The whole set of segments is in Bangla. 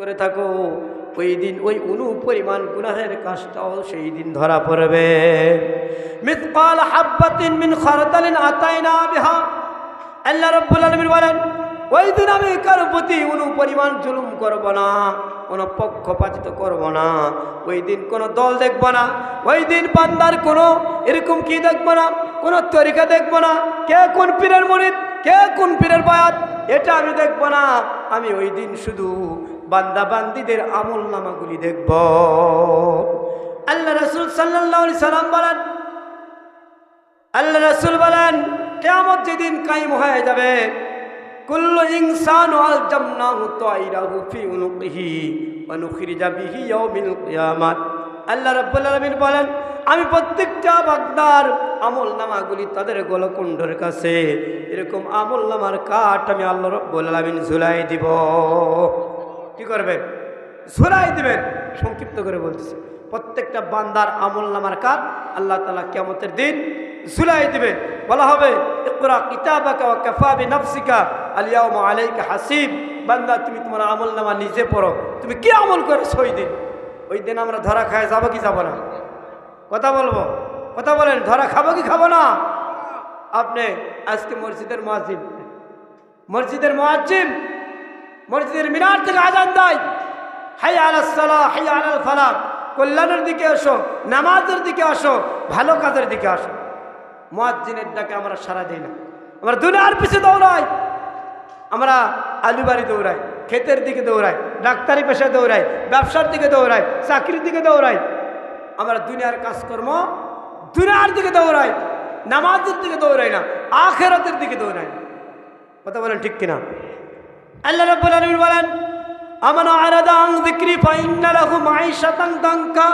করে থাকো। ওই দিন ওই অনু পরিমাণ গুনাহের কাজটাও সেই দিন ধরা পড়বে। মিসকাল হাব্বাতিন মিন খারদালিন আতাইনা বিহা। আল্লাহ রাব্বুল আলামিন বলেন, ওই দিন আমি কারও প্রতি অনু পরিমাণ জুলুম করব না, কোনো পক্ষপাতিত করব না। ওই দিন কোনো দল দেখব না, ওই দিন বান্দার কোনো এরকম কি দেখব না, কোনো তরিকা দেখব না, কে কোন পীরের মরিদ, কে কোন পীরের বায়াত, এটা আমি দেখব না। আমি ওই দিন শুধু বান্দা বান্দিদের আমল নামাগুলি দেখব। আল্লাহ রসুল সাল্লাহ সাল্লাম বলেন, আল্লাহ রসুল বলেন কেমন যেদিন কায়েম হয়ে যাবে বলেন, আমি প্রত্যেকটা বাগদার আমল নামাগুলি তাদের গলকুণ্ডের কাছে, এরকম আমল নামার কাঠ আমি আল্লাহ রব্বুল আলামিন ঝুলাই দিব। কি করবেন ঝুলাই দিবেন সংক্ষিপ্ত করে বলতেছি। প্রত্যেকটা বান্দার আমল নামার কাঠ আল্লাহ তালা কেমতের দিন ঝুলাই দিবে। বলা হবে হাসিব। বান্দা, তুমি তোমার আমল নামা নিজে পড়ো। তুমি কি আমল করেছ ওই দিন? ওই দিন আমরা ধরা খায় যাব কি যাব না? কথা বলব? কথা বলেন, ধরা খাব কি খাব না? আপনি আজকে মসজিদের মসজিদ। মসজিদের মহাজিম মসজিদের মিনার থেকে আজান দেয়। হাই আলাসালা হাই আলাল ফালাক। কল্যাণের দিকে আসো, নামাজের দিকে আসো, ভালো কাজের দিকে আসো। মহাজিনের ডাকে আমরা সারা দিই না। আমরা দুনিয়ার পিছে দৌড়াই। আমরা আলুবাড়ি দৌড়াই, ক্ষেতের দিকে দৌড়াই, ডাক্তারি পেশায় দৌড়াই, ব্যবসার দিকে দৌড়াই, চাকরির দিকে দৌড়াই। আমরা দুনিয়ার কাজকর্ম দুনিয়ার দিকে দৌড়াই, নামাজের দিকে দৌড়াই না, আখেরাতের দিকে দৌড়াই। কথা বলেন ঠিক কিনা? আল্লাহ রাব্বুল আলামিন বলেন, আমান আরাদা আন যিকরি ফাইন্না লাহু মাঈশাতান দানকা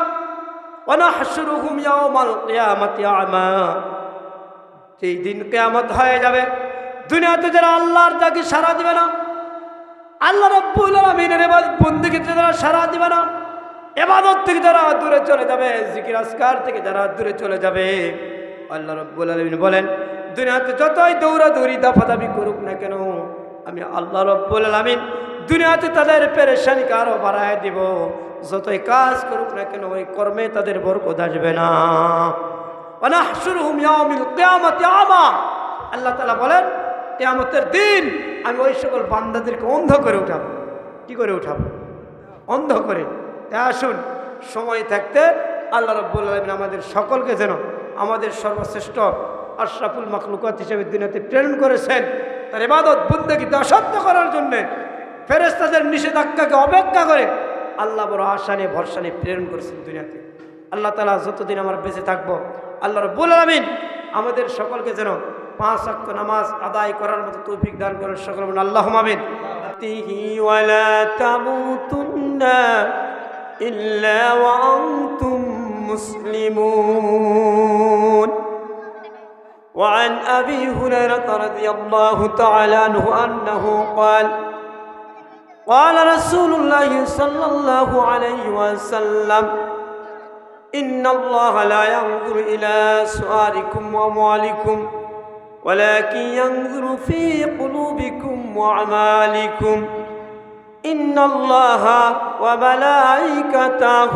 ওয়া নাহশুরুহুম ইয়াওমাল কিয়ামাতি আমা। যেই দিন কিয়ামত হয়ে যাবে, দুনিয়াতে যারা আল্লাহর ডাকে সাড়া দিবে না, আল্লাহ রাব্বুল আলামিনের ইবাদত বন্দেগীতে যারা সাড়া দিবে না, এবাদত থেকে যারা দূরে চলে যাবে জিকির আসকার থেকে যারা দূরে চলে যাবে, আল্লাহ রব্বুল আলমিন বলেন, দুনিয়াতে যতই দৌড়াদৌড়ি, দাফাদাফি করুক না কেন আমি আল্লাহ রব্বুল আলমিন দুনিয়াতে তাদের পেরেশানিকে আরও বাড়ায় দিব। যতই কাজ করুক না কেন, ওই কর্মে তাদের বরকত আসবে না। আল্লাহ তালা বলেন, কিয়ামতের দিন আমি ওই সকল বান্দাদেরকে অন্ধ করে উঠাবো। কি করে উঠাবো? অন্ধ করে। তাই আসুন, সময় থাকতে আল্লাহ রব্বুল আলমিন আমাদের সকলকে যেন আমাদের সর্বশ্রেষ্ঠ আশরাফুল মখলুকাত হিসেবে দুনিয়াতে প্রেরণ করেছেন। তার এবাদত বুন্দগীতে অসত্য করার জন্যে ফেরেস্তাদের নিষেধাজ্ঞাকে অপেক্ষা করে আল্লাহ বড় আশা নিয়ে ভরসা নিয়ে প্রেরণ করেছেন দুনিয়াতে আল্লাহ তালা যতদিন আমরা বেঁচে থাকবো আল্লাহ রব্বুল আলমিন আমাদের সকলকে যেন পাঁচ অক্ট নামাজ আদায় করার মতো তৌফিক দান করেন সকল বলুন আল্লাহ মামিন ولا تموتن إلا وأنتم مسلمون وعن أبي هريرة رضي الله تعالى عنه أنه قال قال رسول الله صلى الله عليه وسلم إن الله لا ينظر إلى سؤالكم وأموالكم ولكن ينظر في قلوبكم وأعمالكم. إن الله وملائكته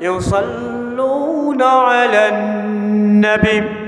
يصلون على النبي.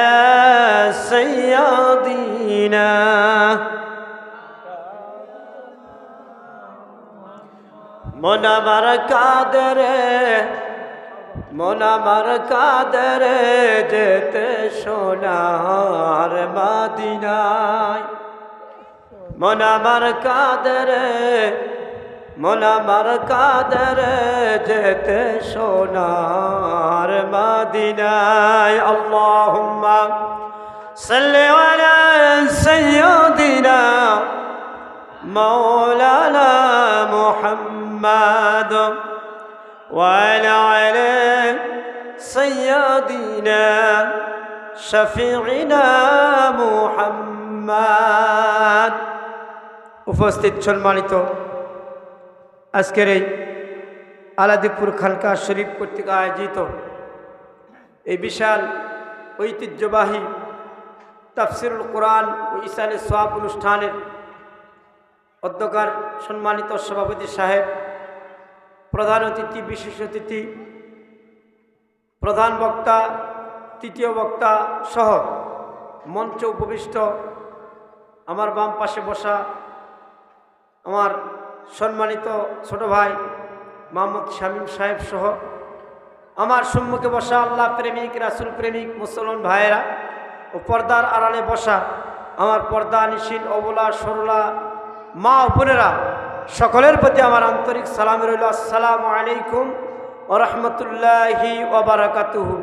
سيادنا মন আমার কাদরে মন আমার যেতে সোনার মাদিনায় মন আমার কাদরে মন যেতে সোনার মাদিনায় আল্লাহুম্মা সাল্লি আলা সাইয়্যিদিনা مولانا محمد وعلى على سيدنا شفيعنا محمد উপস্থিত সম্মানিত আজকের এই আলাদিপুর খানকা শরীফ কর্তৃক আয়োজিত এই বিশাল ঐতিহ্যবাহী তাফসিরুল কোরআন ও ইসানে সোয়াব অনুষ্ঠানের অধ্যকার সম্মানিত সভাপতি সাহেব, প্রধান অতিথি, বিশেষ অতিথি, প্রধান বক্তা, তৃতীয় বক্তা সহ মঞ্চ উপবিষ্ট, আমার বাম পাশে বসা আমার সম্মানিত ছোট ভাই মোহাম্মদ শামীম সাহেব সহ আমার সম্মুখে বসা আল্লাহ প্রেমিক, রাসুল প্রেমিক, মুসলমান ভাইয়েরা ও পর্দার আড়ালে বসা আমার পর্দা নিশীন অবলা সরলা মা বোনেরা সকলের প্রতি আমার আন্তরিক সালাম রইল। আসসালামু আলাইকুম ও রহমতুল্লাহি ওবরাকাতুহু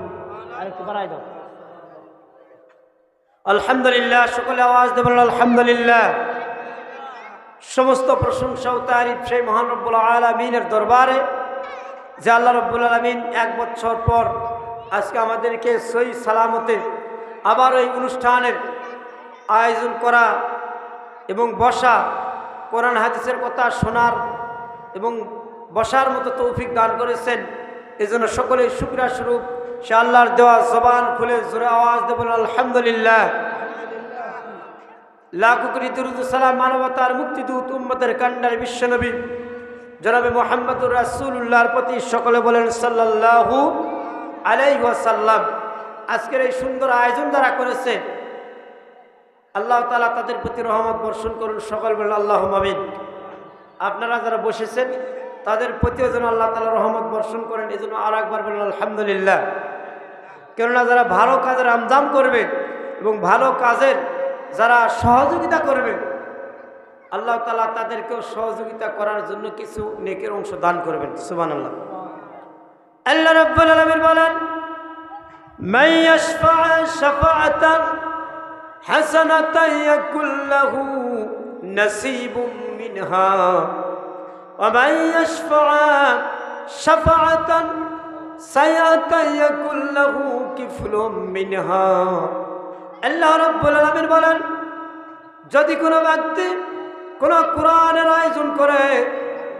আলহামদুলিল্লাহ সকলে আওয়াজ দেবেন আলহামদুলিল্লাহ। সমস্ত প্রশংসা ও তারিফ সেই মহান রব্বুল আলমিনের দরবারে যে আল্লাহ রব্বুল আলমিন এক বছর পর আজকে আমাদেরকে সই সালামতে আবার ওই অনুষ্ঠানের আয়োজন করা এবং বসা কোরআন হাদিসের কথা শোনার এবং বসার মতো তৌফিক দান করেছেন। এই জন্য সকলেই শুক্রিয়া স্বরূপ। সে আল্লাহর দেওয়া জবান খুলে জোরে আওয়াজ দেবেন আলহামদুলিল্লাহ। লাকুকরি দুরুদ সালাম মানবতার মুক্তিদূত উম্মতের কান্ডার বিশ্বনবী জনাবে মোহাম্মদুর রাসুল্লাহর প্রতি সকলে বলেন, সাল্লাল্লাহু আলাই ওয়াসাল্লাম। আজকের এই সুন্দর আয়োজন যারা করেছে, আল্লাহ তালা তাদের প্রতি রহমত বর্ষণ করুন, সকল বলেন আল্লাহ মামিন আপনারা যারা বসেছেন, তাদের প্রতিও যেন আল্লাহ তালা রহমত বর্ষণ করেন, এই জন্য আর একবার বলেন, আলহামদুলিল্লাহ। কেননা যারা ভালো কাজের আমদাম করবে এবং ভালো কাজের যারা সহযোগিতা করবে, আল্লাহ তালা তাদেরকেও সহযোগিতা করার জন্য কিছু নেকের অংশ দান করবেন সুবান আল্লাহ আল্লাহ রব্বুল আলমিন বলেন من يشفع شفاعة حسنة يكن له نصيب منها ومن يشفع شفاعة سيئة يكن له كفل منها আল্লাহ রব্বুল আলমিন বলেন যদি কোনো ব্যক্তি কোনো কোরআনের আয়োজন করে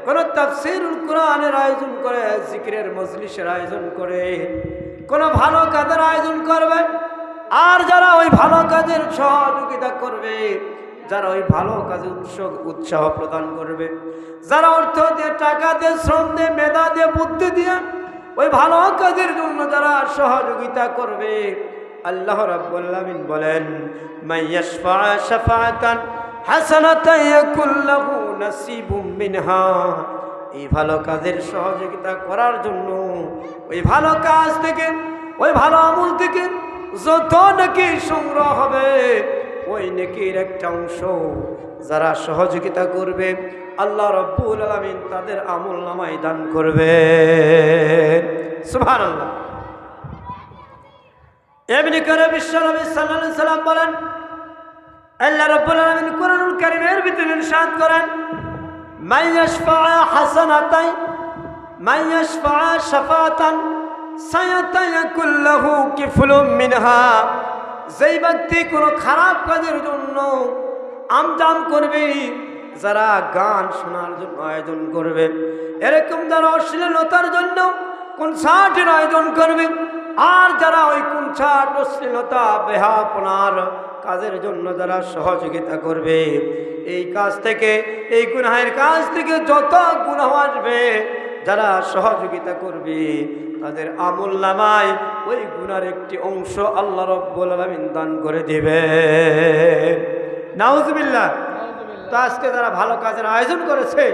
কোনো তাফসিরুল কোরআনের আয়োজন করে জিকিরের মজলিসের আয়োজন করে কোনো ভালো কাজের আয়োজন করবে, আর যারা ওই ভালো কাজের সহযোগিতা করবে, যারা ওই ভালো কাজে উৎসব উৎসাহ প্রদান করবে, যারা অর্থ দিয়ে, টাকা দিয়ে, শ্রম দিয়ে, মেধা দিয়ে, বুদ্ধি দিয়ে ওই ভালো কাজের জন্য যারা সহযোগিতা করবে, আল্লাহ রাব্বুল আলামিন বলেন মাইয়াশফা শাফাআতান হাসানাতান ইয়াকুল লাহু নাসিবুম মিনহা। এই ভালো কাজের সহযোগিতা করার জন্য, ওই ভালো কাজ থেকে, ওই ভালো আমল থেকে যত নাকি সংগ্রহ হবে, ওই নেকির একটা অংশ যারা সহযোগিতা করবে, আল্লাহ রব্বুল আলামিন তাদের আমল নামায় দান করবে। সুবহানাল্লাহ। এমনি করে বিশ্বনবী সাল্লাল্লাহু সাল্লাম বলেন, আল্লাহ রাব্বুল আলামিন কোরআনুল কারীমের ভিতরে ইরশাদ করেন মান ইয়াশফা হাসানাতাই, মান ইয়াশফা শাফাতান সায়াতায়াকুল লাহু কিফলুম মিনহা। যেই ব্যক্তি কোনো খারাপ কাজের জন্য আমদাম করবে, যারা গান শোনার জন্য আয়োজন করবে, এরকম যারা অশ্লীলতার জন্য কোন সাটের আয়োজন করবে, আর যারা ওই কুঞ্ছাট অশ্লীলতা বেহাপনার কাজের জন্য যারা সহযোগিতা করবে এই কাজ থেকে, এই গুনাহের কাজ থেকে যত গুনাহ আসবে, যারা সহযোগিতা করবে, তাদের আমল নামায় ওই গুনার একটি অংশ আল্লাহ রব্বুল আলমিন দান করে দিবে। নাউজবিল্লাহ। তো আজকে যারা ভালো কাজের আয়োজন করেছে,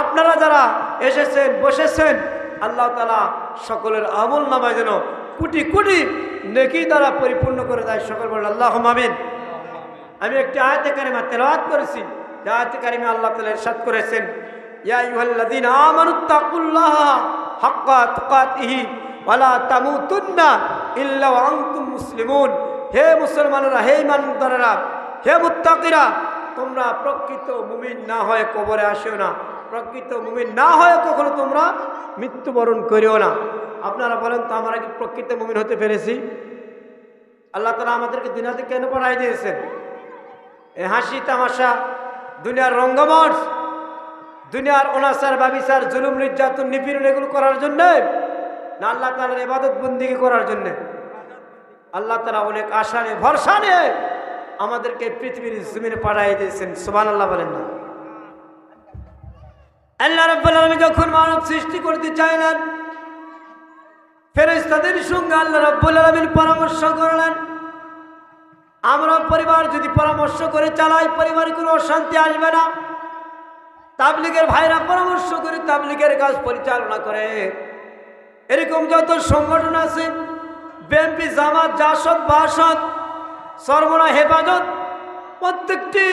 আপনারা যারা এসেছেন, বসেছেন, আল্লাহ তালা সকলের আমল নামায় যেন কোটি কোটি নেকি দ্বারা পরিপূর্ণ করে দেয়। সকল বলেন আল্লাহ মামিন আমি একটি আয়তে কারিমা তেলাওয়াত করেছি। আয়তে আল্লাহ তালা ইরশাদ করেছেন, ইয়া আইয়ুহাল্লাযীনা আমানুত্তাকুল্লাহ হাক্কা তুকাতিহি ওয়ালা তামুতুন্না ইল্লা ওয়া আনতুম মুসলিমুন। হে মুসলমানেরা, হে ইমানদারেরা, হে মুত্তাকিরা, তোমরা প্রকৃত মুমিন না হয়ে কবরে আসিও না। প্রকৃত মুমিন না হয় কখনো তোমরা মৃত্যুবরণ করিও না। আপনারা বলেন, তো আমরা কি প্রকৃত মুমিন হতে পেরেছি? আল্লাহ তালা আমাদেরকে দিনাতে কেন পড়াই দিয়েছেন? এ হাসি, তামাশা দুনিয়ার রঙ্গমঞ্চ দুনিয়ার অনাচার বাবিচার জুলুম, নির্যাতন, নিপীড়ন এগুলো করার জন্য না আল্লাহ তালার এবাদত বন্দিকে করার জন্যে। আল্লাহ তালা অনেক আশা নিয়ে, ভরসা নিয়ে আমাদেরকে পৃথিবীর জমিনে পাঠাই দিয়েছেন। সুবান আল্লাহ বলেন না। আল্লাহ রব্বুল আলমী যখন মানব সৃষ্টি করতে চাইলেন ফেরেস্তাদের সঙ্গে আল্লাহ রব্বুল আলমিন পরামর্শ করলেন আমরা পরিবার যদি পরামর্শ করে চালাই, পরিবারে কোনো অশান্তি আসবে না। তাবলিগের ভাইরা পরামর্শ করে তাবলিগের কাজ পরিচালনা করে। এরকম যত সংগঠন আছে, বিএনপি, জামাত, জাসদ, বাসদ সর্বনা হেফাজত, প্রত্যেকটি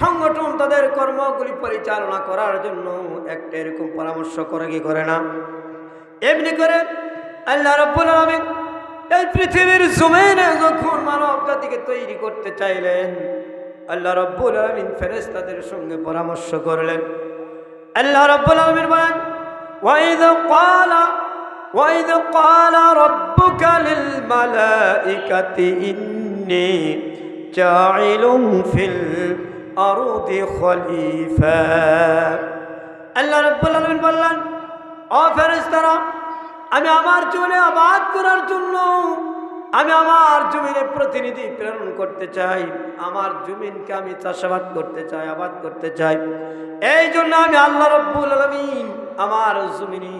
সংগঠন তাদের কর্মগুলি পরিচালনা করার জন্য একটা এরকম পরামর্শ করে কি করে না? এমনি করে আল্লাহ রব্বুল আলমিন এই পৃথিবীর জমিনে যখন মানব জাতিকে তৈরি করতে চাইলেন আল্লাহ রব্বুল আলমিন ফেরেস্তাদের সঙ্গে পরামর্শ করলেন আল্লাহ রব্বুল আলমিন বলেন ওয়াইদ ক্বালা وإذ قال ربك للملائكة إني جاعل في الأرض خليفة আল্লাহ রব্বুল আলমিন বললেন ও ফেরেস্তারা আমি আমার জমিনে আবাদ করার জন্য আমি আমার জমিনে প্রতিনিধি প্রেরণ করতে চাই। আমার জমিনকে আমি চাষাবাদ করতে চাই, আবাদ করতে চাই। এই জন্য আমি আল্লাহ রব্বুল আলমিন আমার জমিনে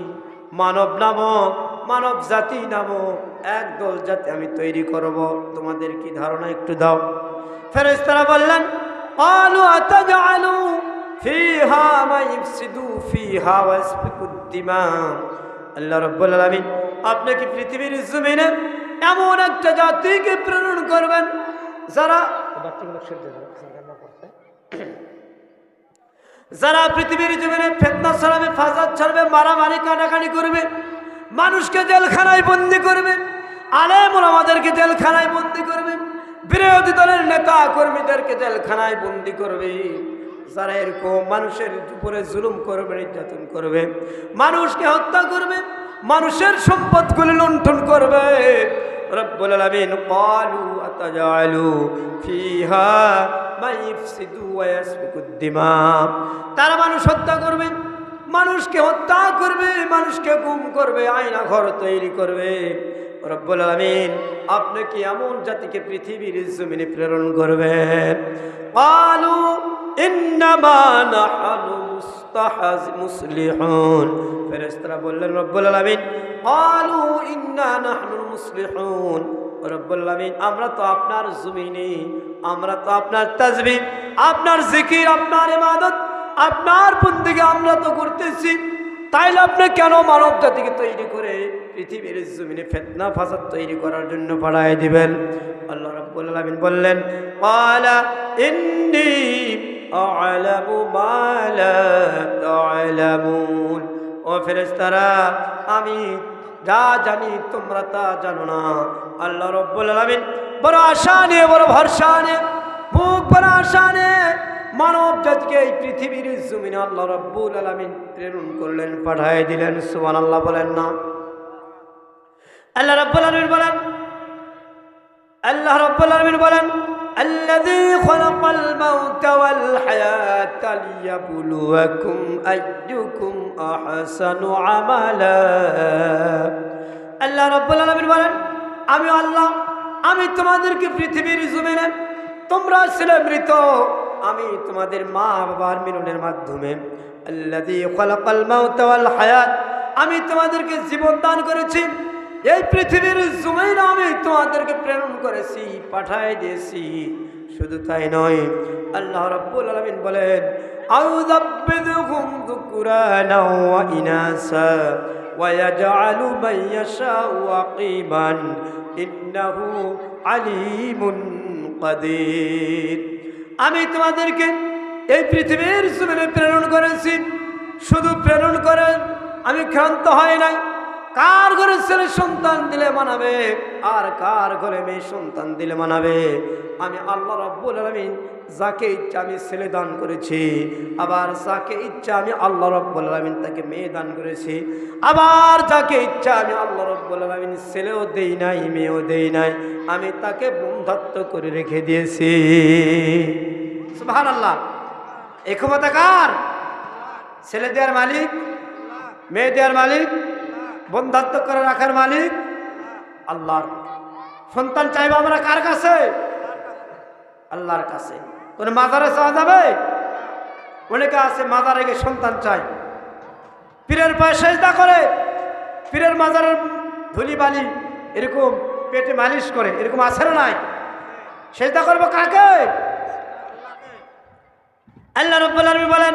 মানব নামক, মানব জাতি নামক একদল জাতি আমি তৈরি করব। তোমাদের কি ধারণা একটু দাও। ফেরেস্তারা বললেন আলু আতাজালু ফিহা ফিহা আল্লাহ রাব্বুল আলামিন আপনি কি পৃথিবীর জমিনে এমন একটা জাতিকে প্রেরণ করবেন যারা যারা পৃথিবীর জমিনে ফেতনা ছড়াবে, ফাসাদ ছড়াবে, মারামারি কাটাকাটি করবে, মানুষকে জেলখানায় বন্দি করবে, আলেমুল আমাদেরকে জেলখানায় বন্দি করবে, বিরোধী দলের নেতা কর্মীদেরকে জেলখানায় বন্দি করবে। যারা এরকম মানুষের উপরে জুলুম করবে, নির্যাতন করবে, মানুষকে হত্যা করবে, মানুষের সম্পদগুলি লুণ্ঠন করবে। তারা মানুষ হত্যা করবে, মানুষকে হত্যা করবে, মানুষকে গুম করবে আয়না ঘর তৈরি করবে। রব্বুল আলামিন, আপনি কি এমন জাতিকে পৃথিবীর জমিনে প্রেরণ করবেন? ফেরেশতারা বললেন, রব্বুল আমরা তো আপনার জমিনে, আমরা তো আপনার আপনার জিকির, আপনার ইবাদত, আপনার বন্দিকে আমরা তো করতেছি। তাইলে আপনি কেন মানব জাতিকে তৈরি করে পৃথিবীর জমিনে ফেতনা, ফাসাদ তৈরি করার জন্য পাঠায় দিবেন। আল্লাহ রাব্বুল আলামিন বললেন, ক্বালা ইন্নী আ'লামু মা লা তা'লামুন। ও ফেরেশতারা, আমি যা জানি তোমরা তা জানো না। আল্লাহ রব্বুল আলামিন বড় আশা নিয়ে, বড় ভরসা নিয়ে, বুক বড় আশা নিয়ে মানব জাতিকে এই পৃথিবীর জমিনে আল্লাহ রব্বুল আলামিন প্রেরণ করলেন, পাঠায় দিলেন। সুবহানাল্লাহ বলেন না। আল্লাহ রব্বুল আলামিন বলেন আল্লাহ রব্বুল আলামিন বলেন الذي خلق الموت والحياة ليبلوكم أيكم أحسن عملا আল্লাহ রব্বুল আলামিন বলেন আমি আল্লাহ আমি তোমাদেরকে পৃথিবীর জমিনে তোমরা ছিলে মৃত আমি তোমাদের মা বাবার মিলনের মাধ্যমে আল্লাযী খালাকাল মাউতা ওয়াল হায়াত আমি তোমাদেরকে জীবন দান করেছি এই পৃথিবীর জমিন আমি তোমাদেরকে প্রেরণ করেছি পাঠায় দিয়েছি। শুধু তাই নয়, আল্লাহ রব্বুল আলমিন বলেন আমি তোমাদেরকে এই পৃথিবীর জমিনে প্রেরণ করেছি। শুধু প্রেরণ করেন, আমি ক্ষান্ত হয় নাই। কার ঘরে ছেলে সন্তান দিলে মানাবে? আর কার ঘরে মেয়ে সন্তান দিলে মানাবে? আমি আল্লাহ রব্বুল আলমিন যাকে ইচ্ছা আমি ছেলে দান করেছি, আবার যাকে ইচ্ছা আমি আল্লাহ রব্বুল আলমিন তাকে মেয়ে দান করেছি, আবার যাকে ইচ্ছা আমি আল্লাহ রব্বুল আলমিন ছেলেও দেই নাই, মেয়েও দেই নাই, আমি তাকে বন্ধত্ব করে রেখে দিয়েছি। সুবাহ আল্লাহ এ ক্ষমতা কার? ছেলে দেওয়ার মালিক? মেয়ে দেওয়ার মালিক? বন্ধাত্ম করে রাখার মালিক আল্লাহর সন্তান চাইব আমরা কার কাছে? আল্লাহর কাছে। কোন মাজারে চাওয়া যাবে? অনেকে আছে মাজারে গিয়ে সন্তান চাই পীরের পায়ে সেজদা করে। পীরের মাজারের ধুলি বালি এরকম পেটে মালিশ করে। এরকম আছে না নাই? সেজদা করব কাকে? আল্লাহ রব্বুল আলামিন বলেন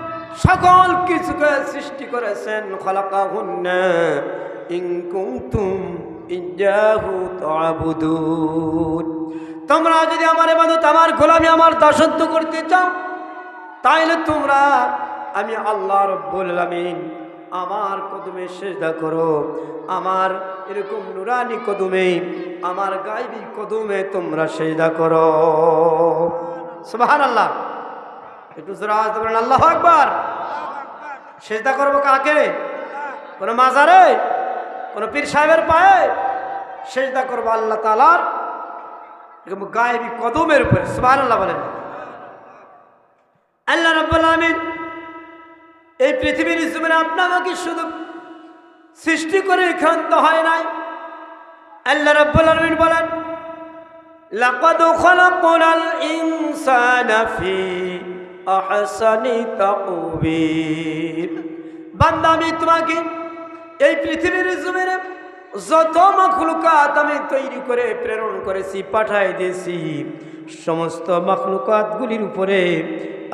সকল কিছুকে সৃষ্টি করেছেন, খালাকাহুন্না, ইন কুনতুম ইয়্যাহু তা'বুদুন তোমরা যদি আমার ইবাদত, আমার গোলামি, আমার দাসত্ব করতে চাও, তাইলে তোমরা, আমি আল্লাহ রব্বুল আমার কদমে সেজদা করো, আমার এরকম নুরানি কদমে, আমার গাইবি কদমে তোমরা সেজদা করো। সুবহানাল্লাহ। একটু বলেন, আল্লাহ আকবার। সেজদা করব কাকে? কোনো মাজারে? কোনো পীর সাহেবের পায়ে? সেজদা করব আল্লাহ তালার গায়েবী কদমের উপরে সুবাহ আল্লাহ বলেন। আল্লাহ রব্বুল আলামিন এই পৃথিবীর জমিনে আপনি আমাকে শুধু সৃষ্টি করে ক্ষান্ত হয় নাই। আল্লাহ রব্বুল আলামিন বলেন, লাকাদ খলাকনাল ইনসানা ফি আহসানি তাকবীর। বান্দা, আমি তোমাকে এই পৃথিবীর জমিনে যত মখলুকাত আমি তৈরি করে, প্রেরণ করেছি, পাঠাই দিয়েছি, সমস্ত মখলুকাতগুলির উপরে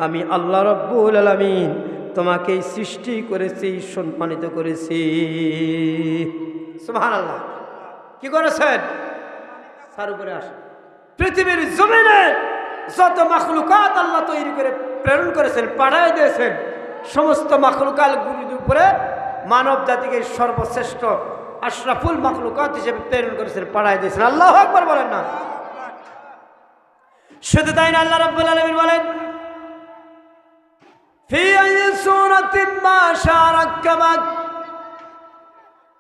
আমি আল্লাহ রব্বুল আলমিন তোমাকে সৃষ্টি করেছি, সম্মানিত করেছি। সুবহান আল্লাহ কি করেছেন? তার উপরে আসে পৃথিবীর জমিনে যত মাখলুকাত আল্লাহ তৈরি করে প্রেরণ করেছেন পাঠাই দিয়েছেন। সমস্ত মাখলুকাতগুলির উপরে মানব জাতিকে সর্বশ্রেষ্ঠ আশরাফুল মাখলুকাত হিসেবে প্রেরণ করেছেন পাঠাই দিয়েছেন। আল্লাহ আকবর বলেন না। শুধু তাই না, আল্লাহ রাব্বুল আলামিন বলেন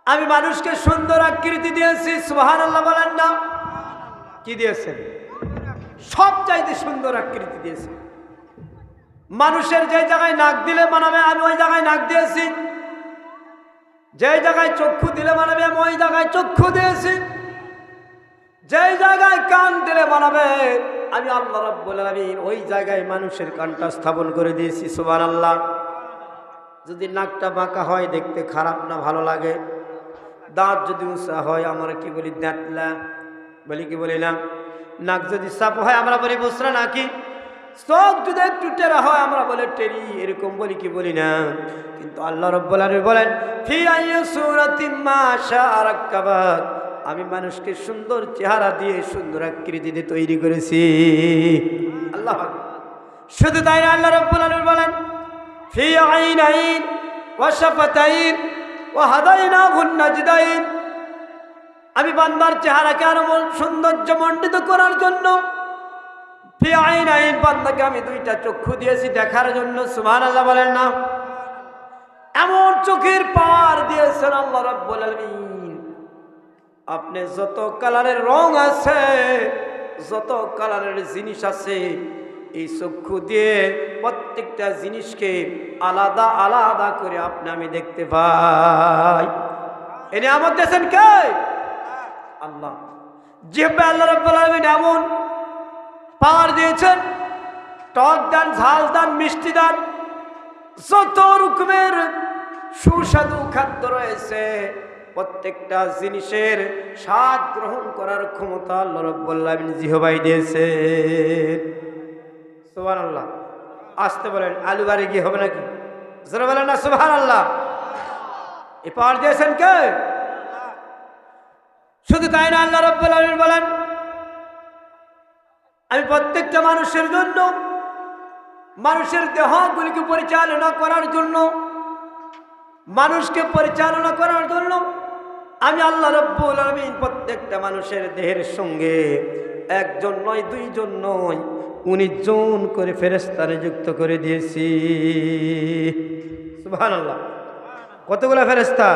আমি মানুষকে সুন্দর আকৃতি দিয়েছি, সুবহানাল্লাহ বলেন না। কি দিয়েছেন? সব চাইতে সুন্দর আকৃতি দিয়েছে মানুষের যে জায়গায় নাক দিলে মানাবে, আমি ওই জায়গায় নাক দিয়েছি। যে জায়গায় চক্ষু দিলে মানাবে, আমি ওই জায়গায় চক্ষু দিয়েছি। যে জায়গায় কান দিলে মানাবে, আমি আল্লাহ রাব্বুল আলামিন ওই জায়গায় মানুষের কানটা স্থাপন করে দিয়েছি, সুবহানাল্লাহ। যদি নাকটা বাঁকা হয়, দেখতে খারাপ না, ভালো লাগে। দাঁত যদি উঁচা হয়, আমরা কি বলি, দাঁতলা? বলি কি বলি না? নাক যদি সাপ হয়, আমরা বলি বসরা নাকি? চোখ যদি একটু টেরা হয়, আমরা বলে টেরি, এরকম বলি কি বলি না। কিন্তু আল্লাহ রব্বুল বলেন আমি মানুষকে সুন্দর চেহারা দিয়ে সুন্দর আকৃতি দিয়ে তৈরি করেছি। আল্লাহ শুধু তাই না, আল্লাহ রব্বুল বলেন, ফি আইনাইন ওয়া শাফাতাইন ওয়া হাদাইনাহুন নাজদাইন। আমি বান্দার চেহারাকে আরও সৌন্দর্য মণ্ডিত করার জন্য ফি আইন বান্দাকে আমি দুইটা চক্ষু দিয়েছি দেখার জন্য সুবহান আল্লাহ বলেন না। এমন চোখের পাওয়ার দিয়েছেন আল্লাহ রাব্বুল আলামিন। আপনি যত কালারের রং আছে, যত কালারের জিনিস আছে, এই চক্ষু দিয়ে প্রত্যেকটা জিনিসকে আলাদা আলাদা করে আপনি আমি দেখতে পাই। এনে আমার দেশেন কে? আল্লাহ। যে আল্লাহ রাব্বুল আলামিন এমন পাওয়ার দিয়েছেন। টক দান, ঝাল দান, মিষ্টি দান, যত রকমের সুস্বাদু খাদ্য রয়েছে, প্রত্যেকটা জিনিসের স্বাদ গ্রহণ করার ক্ষমতা আল্লাহ রব্বুল আলামিন জিহবাই দিয়েছে সুবহানাল্লাহ। আসতে বলেন, আলু বাড়ি গিয়ে হবে নাকি? বলেন না, সুবহানাল্লাহ। এ পাওয়ার দিয়েছেন কে? শুধু তাই না, আল্লাহ রব্বুল আলামিন বলেন আমি প্রত্যেকটা মানুষের জন্য, মানুষের দেহগুলিকে পরিচালনা করার জন্য, মানুষকে পরিচালনা করার জন্য আমি আল্লাহ রব্বুল আলমিন প্রত্যেকটা মানুষের দেহের সঙ্গে একজন নয়, দুইজন নয়, উনিশ জন করে ফেরেস্তা নিযুক্ত করে দিয়েছি। সুবহান আল্লাহ কতগুলো ফেরেস্তা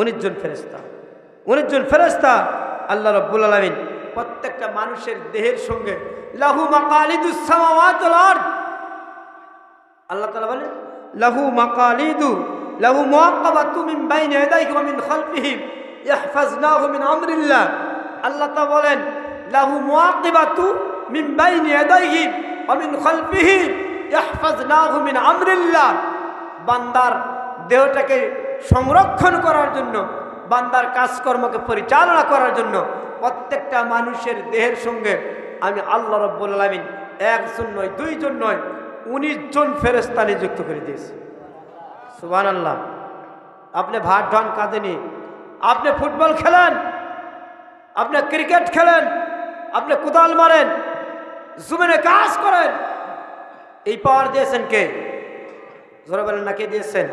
উনিশ জন ফেরেস্তা উনিশ জন ফেরেস্তা আল্লাহ রব্বুল আলমিন প্রত্যেকটা মানুষের দেহের সঙ্গে লাহু মাকালিদুস সামাওয়াতুল আরদ। আল্লাহ তাআলা বলেন, লাহু মাকালিদু, লাহু মুআক্কাবাতু মিন বাইনি ইয়াদাইহি ওয়া মিন খালফিহি, ইয়াহফাজনাহু মিন আমরিল্লাহ। আল্লাহ তাআলা বলেন, লাহু মুআক্কিবাতু মিন বাইনি ইয়াদাইহি ওয়া মিন খালফিহি, ইয়াহফাজনাহু মিন আমরিল্লাহ। বান্দার দেহটাকে সংরক্ষণ করার জন্য, বান্দার কাজকর্মকে পরিচালনা করার জন্য প্রত্যেকটা মানুষের দেহের সঙ্গে আমি আল্লাহ রব্বুল আলমিন একজন নয়, দুইজন নয়, উনিশ জন ফেরেস্তা নিযুক্ত করে দিয়েছে। সুবান আল্লাহ আপনি ভাট ঢন কাঁদেনি। আপনি ফুটবল খেলেন। আপনি ক্রিকেট খেলেন। আপনি কোদাল মারেন। জুমেনে কাজ করেন। এই পাওয়ার দিয়েছেন কে? জোরে বলেন না, কে দিয়েছেন?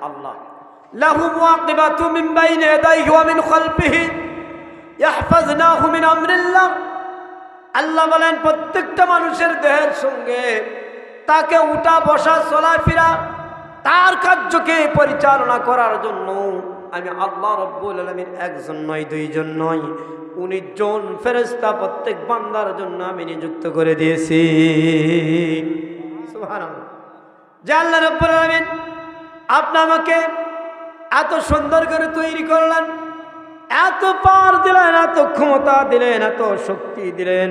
আল্লাহ। লাহু মুআকিবাতু মিন বাইনি ইয়াদাইহি ওয়া মিন খালফিহি। আল্লাহ বলেন, প্রত্যেকটা মানুষের দেহের সঙ্গে তাকে উঠা, বসা চলাফেরা তার কার্যকে পরিচালনা করার জন্য আমি আল্লাহ রব্বুল আলমীর একজন নয়, দুইজন নয় উনিশ জন ফেরেস্তা প্রত্যেক বান্দার জন্য আমি নিযুক্ত করে দিয়েছি। যে আল্লাহ রব্বুল আলমিন আপনি আমাকে এত সুন্দর করে তৈরি করলেন এত পার দিলেন, এত ক্ষমতা দিলেন, এত শক্তি দিলেন,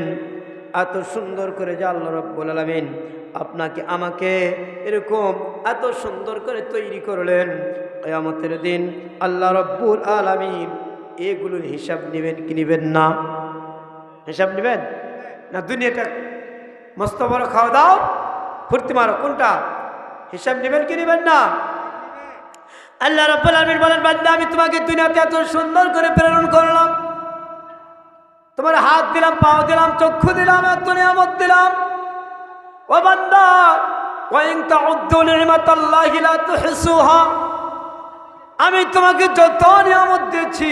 এত সুন্দর করে যে আল্লাহ রব্বুল আলমিন আপনাকে, আমাকে এরকম এত সুন্দর করে তৈরি করলেন। কেয়ামতের দিন আল্লাহ রব্বুল আলমিন এগুলোর হিসাব নেবেন কি নেবেন না? হিসাব নেবেন? না দুনিয়াটা মস্ত বড় খাওয়া দাও ফুর্তি মারো, কোনটা? হিসাব নেবেন কি নেবেন না? আল্লাহ রাব্বুল আলামিন বলেন, বান্দা, আমি তোমাকে দুনিয়াতে এত সুন্দর করে প্রেরণ করলাম। তোমার হাত দিলাম, পাও দিলাম, চক্ষু দিলাম, এত নিয়ামত দিলাম। ও বান্দা আমি তোমাকে যত নিয়ামত দিয়েছি,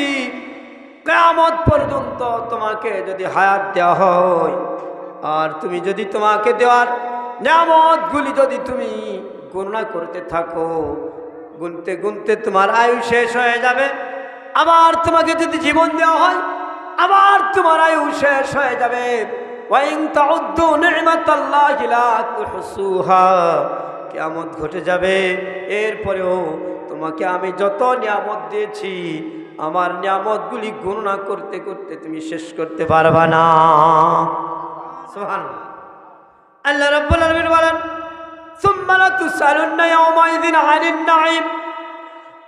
কিয়ামত পর্যন্ত তোমাকে যদি হায়াত দেওয়া হয়, আর তুমি যদি তোমাকে দেওয়ার নিয়ামতগুলি যদি তুমি গণনা করতে থাকো গুনতে গুনতে তোমার আয়ু শেষ হয়ে যাবে। আবার তোমাকে যদি জীবন দেওয়া হয়, আবার তোমার আয়ু শেষ হয়ে যাবে। কিয়ামত ঘটে যাবে। এরপরেও তোমাকে আমি যত নিয়ামত দিয়েছি, আমার নিয়ামতগুলি গণনা করতে করতে তুমি শেষ করতে পারবা না। আল্লাহ রাব্বুল আলামিন বলেন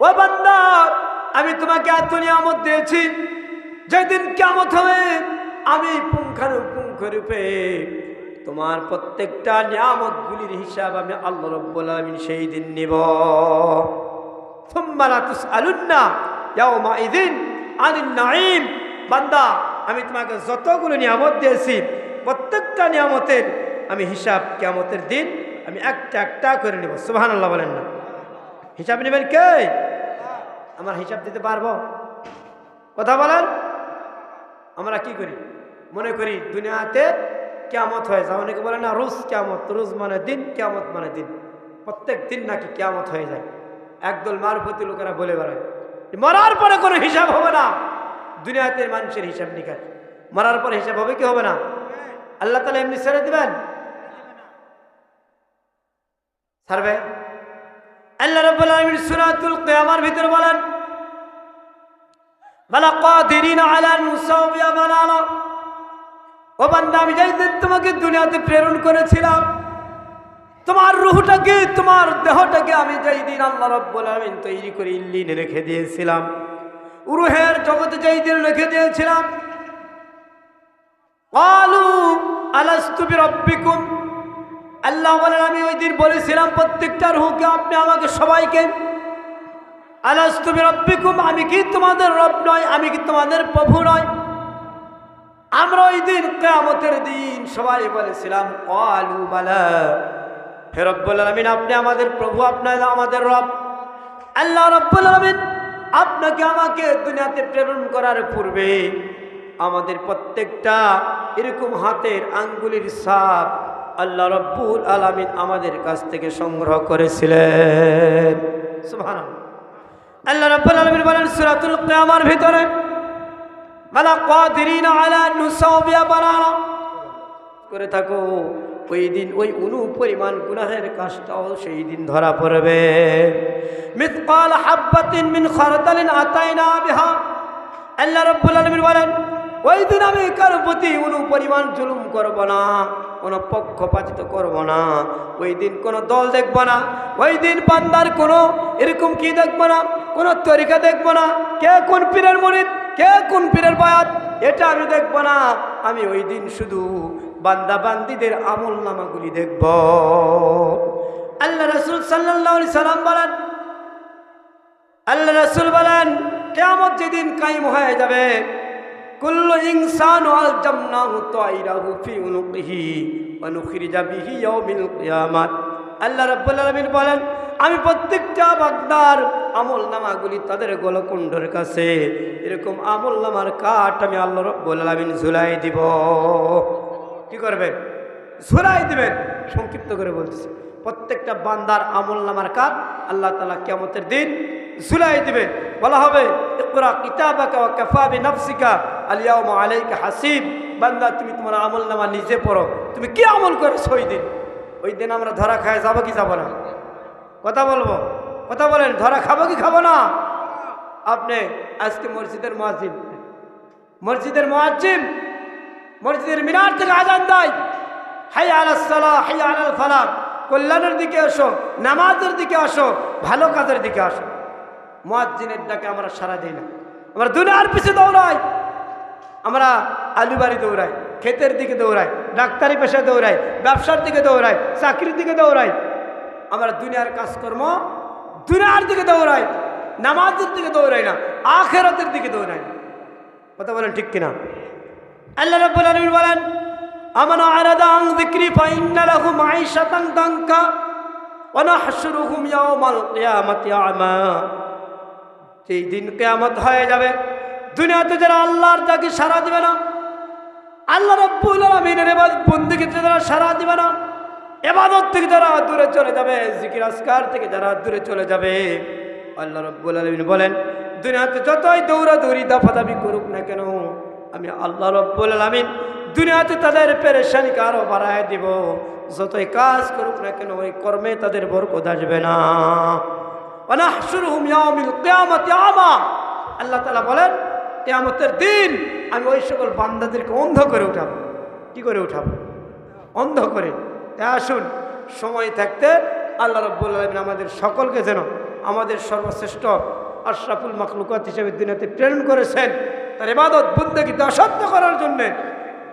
ও বান্দা, আমি তোমাকে এত নিয়ামত দিয়েছি। যেদিন কিয়ামত হবে, আমি পুঙ্খানুপুঙ্খ রূপে তোমার প্রত্যেকটা নিয়ামতগুলির হিসাব আমি আল্লাহ রব্বুল সেই দিন নিব। বান্দা, আমি তোমাকে যতগুলো নিয়ামত দিয়েছি, প্রত্যেকটা নিয়ামতের আমি হিসাব কিয়ামতের দিন আমি একটা একটা করে নেব সুবাহান আল্লাহ বলেন না। হিসাব নেবেন কে? আমরা হিসাব দিতে পারব? কথা বলেন। আমরা কি করি? মনে করি দুনিয়াতে কেমত হয়ে যায়। অনেকে বলে না, রোজ কেমত রোজ মানে দিন কেমত মানে দিন। প্রত্যেক দিন নাকি কেমত হয়ে যায়। একদল মারফতি লোকেরা বলে বেড়ায়, মরার পরে কোনো হিসাব হবে না। দুনিয়াতে মানুষের হিসাব নিকাশ। মরার পরে হিসাব হবে কি হবে না? আল্লাহ তালা এমনি ছেড়ে দিবেন? ছাড়বে আল্লাহ রাব্বুল আলামিন সূরাতুল কিয়ামার ভিতর বলেন ও বান্দা, আমি যেই তোমাকে দুনিয়াতে প্রেরণ করেছিলাম, তোমার রুহটাকে, তোমার দেহটাকে আমি যেই দিন আল্লাহ রব্বুল আমিন তৈরি করে ইল্লিনে রেখে দিয়েছিলাম, রুহের জগতে যেই দিন রেখে দিয়েছিলাম আলু আলাস্তুবি রব্বিকুম আল্লাহ বলেন, আমি ওই দিন বলেছিলাম, প্রত্যেকটা রুহকে আপনি আমাকে সবাইকে আলাস্তুবি রব্বিকুম আমি কি তোমাদের রব নয়, আমি কি তোমাদের প্রভু নয়? আমরা ওই দিন কেয়ামতের দিন সবাই বলেছিলাম আলু বালা, হে রব্বুল আলমিন, আপনি আমাদের প্রভু আপনার আমাদের রব। আল্লাহ রব্বুল আলমিন, আপনাকে আমাকে দুনিয়াতে প্রেরণ করার পূর্বে আমাদের প্রত্যেকটা এরকম হাতের আঙ্গুলির সাপ আল্লাহ রব্বুল আলমিন আমাদের কাছ থেকে সংগ্রহ করেছিলেন। আল্লাহ রব্বুল আলমিন বলেন, সুরাতুল আমার ভিতরে করে থাকো, ওই দিন ওই অনু পরিমাণ গুনাহের কাজটাও সেই দিন ধরা পড়বে। মিসকাল হাব্বাতিন মিন খারদালিন আতাইনা বিহা। আল্লাহ রাব্বুল আলামিন বলেন, ওই দিন আমি কারও প্রতি অনু পরিমাণ জুলুম করব না। কোনো পক্ষপাতিত করব না। ওই দিন কোনো দল দেখব না। ওই দিন বান্দার কোনো এরকম কি দেখব না? কোনো তরিকা দেখব না। কে কোন পীরের মরিদ? কে কোন পীরের বায়াত? এটা আমি দেখব না। আমি ওই দিন শুধু বান্দা বান্দিদের আমল নামাগুলি দেখব। আল্লাহ রসুল সাল্লাহ সাল্লাম বলেন, আল্লাহ রসুল বলেন কেমন যেদিন কায়েম হয়ে যাবে কুল্লু ইনসান আল জামনাহু তাইরাহু ফি উনুকিহি ওয়া নুখরিজা বিহি ইয়াউমিল কিয়ামাত। আল্লাহ রাব্বুল আলামিন বলেন, আমি প্রত্যেকটা বাগদার আমল নামাগুলি তাদের গলকুণ্ডের কাছে, এরকম আমল নামার কাঠ আমি আল্লাহ রব্বুল আলামিন ঝুলাই দিব। কি করবেন? ঝুলাই দিবেন। সংক্ষিপ্ত করে বলতেছি। প্রত্যেকটা বান্দার আমল নামার কাজ আল্লাহ তালা কেমতের দিন ঝুলাই দিবে। বলা হবে, ইকরা কিতাবাকা ওয়া কাফা বিনাফসিকা আলিয়াউমা আলাইকা হাসিব। বান্দা, তুমি তোমার আমল নামা নিজে পড়ো। তুমি কি আমল করেছ ওই দিন? ওই দিন আমরা ধরা খায় যাব কি যাব না? কথা বলব? কথা বলেন, ধরা খাব কি খাব না? আপনি আজকে মসজিদের মসজিদ মসজিদের মোয়াজ্জিম মসজিদের মিনার থেকে আজান দেয়। হাই আলাসালা হাই আলাল ফালাক। কল্যাণের দিকে আসো, নামাজের দিকে আসো, ভালো কাজের দিকে আসো। মোয়াজ্জিনের ডাকে আমরা সারা দিই না। আমরা দুনিয়ার পিছে দৌড়াই। আমরা আলুবাড়ি দৌড়াই, ক্ষেতের দিকে দৌড়াই, ডাক্তারি পেশায় দৌড়াই, ব্যবসার দিকে দৌড়াই, চাকরির দিকে দৌড়াই। আমরা দুনিয়ার কাজকর্ম দুনিয়ার দিকে দৌড়াই, নামাজের দিকে দৌড়াই না, আখেরাতের দিকে দৌড়াই কথা বলেন ঠিক কিনা? আল্লাহ রাব্বুল আলামিন বলেন, আমান আরাদা আন যিকরি ফাইন্না লাহু মাঈশাতান দানকা ওয়া নাহশুরুহুম ইয়াওমাল কিয়ামাতি আমা। যেই দিন কিয়ামত হয়ে যাবে। দুনিয়াতে যারা আল্লাহর তাকে সাড়া দিবে না, আল্লাহ রাব্বুল আলামিনের ইবাদত বন্দেগীতে যারা সাড়া দিবে না এবাদত থেকে যারা দূরে চলে যাবে, জিকির আসকার থেকে যারা দূরে চলে যাবে, আল্লাহ রব্বুল আলমিন বলেন, দুনিয়াতে যতই দৌড়াদৌড়ি, দাফাদাফি করুক না কেন, আমি আল্লাহ রব্বুল আলমিন দুনিয়াতে তাদের পেরেশানিকে আরও বাড়ায় দিব। যতই কাজ করুক না কেন, ওই কর্মে তাদের বরকত আসবে না। আল্লাহ তাআলা বলেন, কিয়ামতের দিন আমি ওই সকল বান্দাদেরকে অন্ধ করে উঠাবো। কি করে উঠাবো? অন্ধ করে। তাই আসুন, সময় থাকতে আল্লাহ রব্বুল আলমিন আমাদের সকলকে যেন আমাদের সর্বশ্রেষ্ঠ আশরাফুল মখলুকাত হিসেবে দুনিয়াতে প্রেরণ করেছেন, তার এবাদত বুন্দগিতে অসত্য করার জন্যে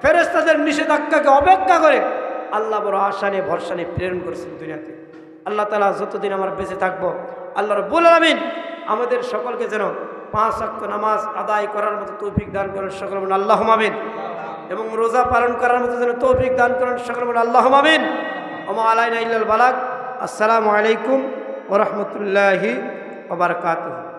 ফেরেস্তাদের নিষেধাজ্ঞাকে অপেক্ষা করে আল্লাহ বড় আশা নিয়ে, ভরসা নিয়ে প্রেরণ করেছেন দুনিয়াতে। আল্লাহ তালা যতদিন আমরা বেঁচে থাকব আল্লাহ রব্বুল আলমিন আমাদের সকলকে যেন পাঁচ অক্ষ নামাজ আদায় করার মতো তৌফিক দান করেন সকল বলেন আল্লাহ মামিন এবং রোজা পালন করার মতো যেন তৌফিক দান করেন সকল বলেন আল্লাহ মামিন ওমা আলাইনা ইল্লাল বালাক আসসালামু আলাইকুম ওরহমতুল্লাহি ওবরকাতুহ